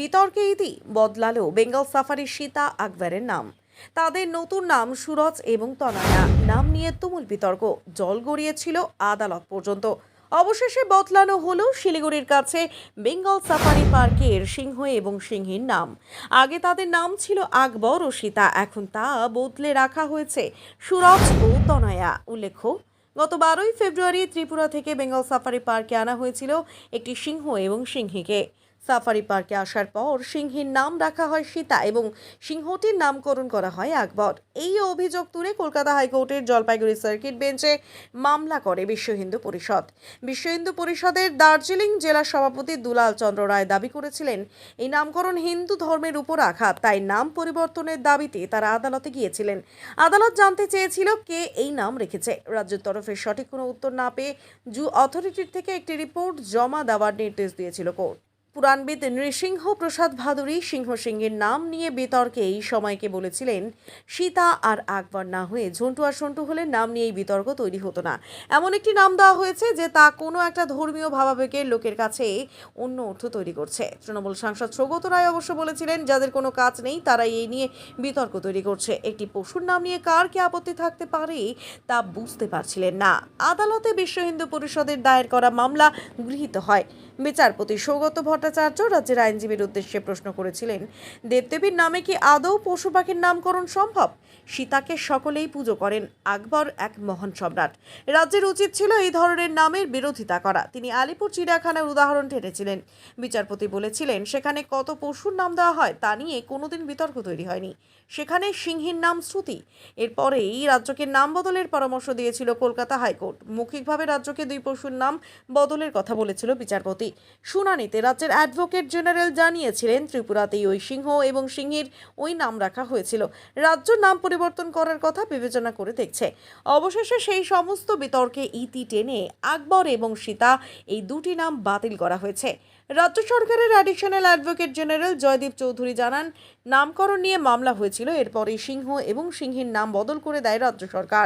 বিতর্কে ইতি বদলালো বেঙ্গল সাফারি সীতা আকবরের নাম। তাদের নতুন নাম সুরজ এবং তনয়া। নাম নিয়ে তুমুল বিতর্ক। জল গড়িয়েছিল আদালত পর্যন্ত। অবশেষে বদলানো হলো শিলিগুড়ির কাছে বেঙ্গল সাফারি পার্কের সিংহ এবং সিংহীর নাম। আগে তাদের নাম ছিল আকবর ও সীতা। এখন তা বদলে রাখা হয়েছে সুরজ ও তনয়া। উল্লেখ্য, গত বারোই ফেব্রুয়ারি ত্রিপুরা থেকে বেঙ্গল সাফারি পার্কে আনা হয়েছিল একটি সিংহ এবং সিংহীকে। সাফারি পার্কে আসার পর সিংহীর নাম রাখা হয় সীতা এবং সিংহটির নামকরণ করা হয় আকবর। এই অভিযোগ তুলে কলকাতা হাইকোর্টের জলপাইগুড়ি সার্কিট বেঞ্চে মামলা করে বিশ্ব হিন্দু পরিষদ। বিশ্ব হিন্দু পরিষদের দার্জিলিং জেলা সভাপতি দুলাল চন্দ্র রায় দাবি করেছিলেন, এই নামকরণ হিন্দু ধর্মের উপর আঘাত, তাই নাম পরিবর্তনের দাবিতে তারা আদালতে গিয়েছিলেন। আদালত জানতে চেয়েছিল কে এই নাম রেখেছে। রাজ্যের তরফে সঠিক কোনো উত্তর না পেয়ে জু অথরিটির থেকে একটি রিপোর্ট জমা দেওয়ার নির্দেশ দিয়েছিল কোর্ট। পুরাণবিদ নৃসিংহ প্রসাদ ভাদুরী সিংহ সিংহের নাম নিয়ে বিতর্কে এই সময়কে বলেছিলেন, সীতা আর আকবর না হয়ে ঝন্টু আর সন্টু হলে নাম নিয়ে এই বিতর্ক তৈরি হতো না। এমন একটি নাম দেওয়া হয়েছে যে তা কোনো একটা ধর্মীয় ভাবাবেগের লোকের কাছে অন্য অর্থ তৈরি করছে। তৃণমূল সাংসদ সৌগত রায় অবশ্য বলেছিলেন, যাদের কোনো কাজ নেই তারা এই নিয়ে বিতর্ক তৈরি করছে। একটি পশুর নাম নিয়ে কার কি আপত্তি থাকতে পারে, তা বুঝতে পারছিলেন না। আদালতে বিশ্ব হিন্দু পরিষদের দায়ের করা মামলা গৃহীত হয়। বিচারপতি সৌগত ভট্টাচার্য রাজ্যের আইনজীবীর উদ্দেশ্যে প্রশ্ন করেছিলেন, দেবদেবীর নামে কি আদৌ পশু পাখির নামকরণ সম্ভব? সীতাকে সকলেই পুজো করেন, আকবর এক মহান সম্রাট। রাজ্যের উচিত ছিল এই ধরনের নামের বিরোধিতা করা। তিনি আলিপুর চিড়িয়াখানার উদাহরণ টেনেছিলেন বিচারপতি বলেছিলেন, সেখানে কত পশুর নাম দেওয়া হয় তা নিয়ে কোনোদিন বিতর্ক তৈরি হয়নি। সেখানে সিংহীর নাম শ্রুতি। এরপরেই রাজ্যকে নাম বদলের পরামর্শ দিয়েছিল কলকাতা হাইকোর্ট। মৌখিকভাবে রাজ্যকে দুই পশুর নাম বদলের কথা বলেছিল বিচারপতি। শুনানিতে রাজ্যের অ্যাডভোকেট জেনারেল জানিয়েছিলেন, ত্রিপুরাতেই ওই সিংহ এবং সিংহীর ওই নাম রাখা হয়েছিল। রাজ্য নাম পরিবর্তন করার কথা বিবেচনা করে দেখছে। অবশেষে সেই সমস্ত বিতর্কে ইতি টেনে আকবর এবং সীতা এই দুটি নাম বাতিল করা হয়েছে। রাজ্য সরকারের additional advocate general Joydeep Chowdhury জানান, নামকরণ নিয়ে মামলা হয়েছিল এরপরে সিংহ এবং সিংহীর নাম বদল করে দেয় রাজ্য সরকার।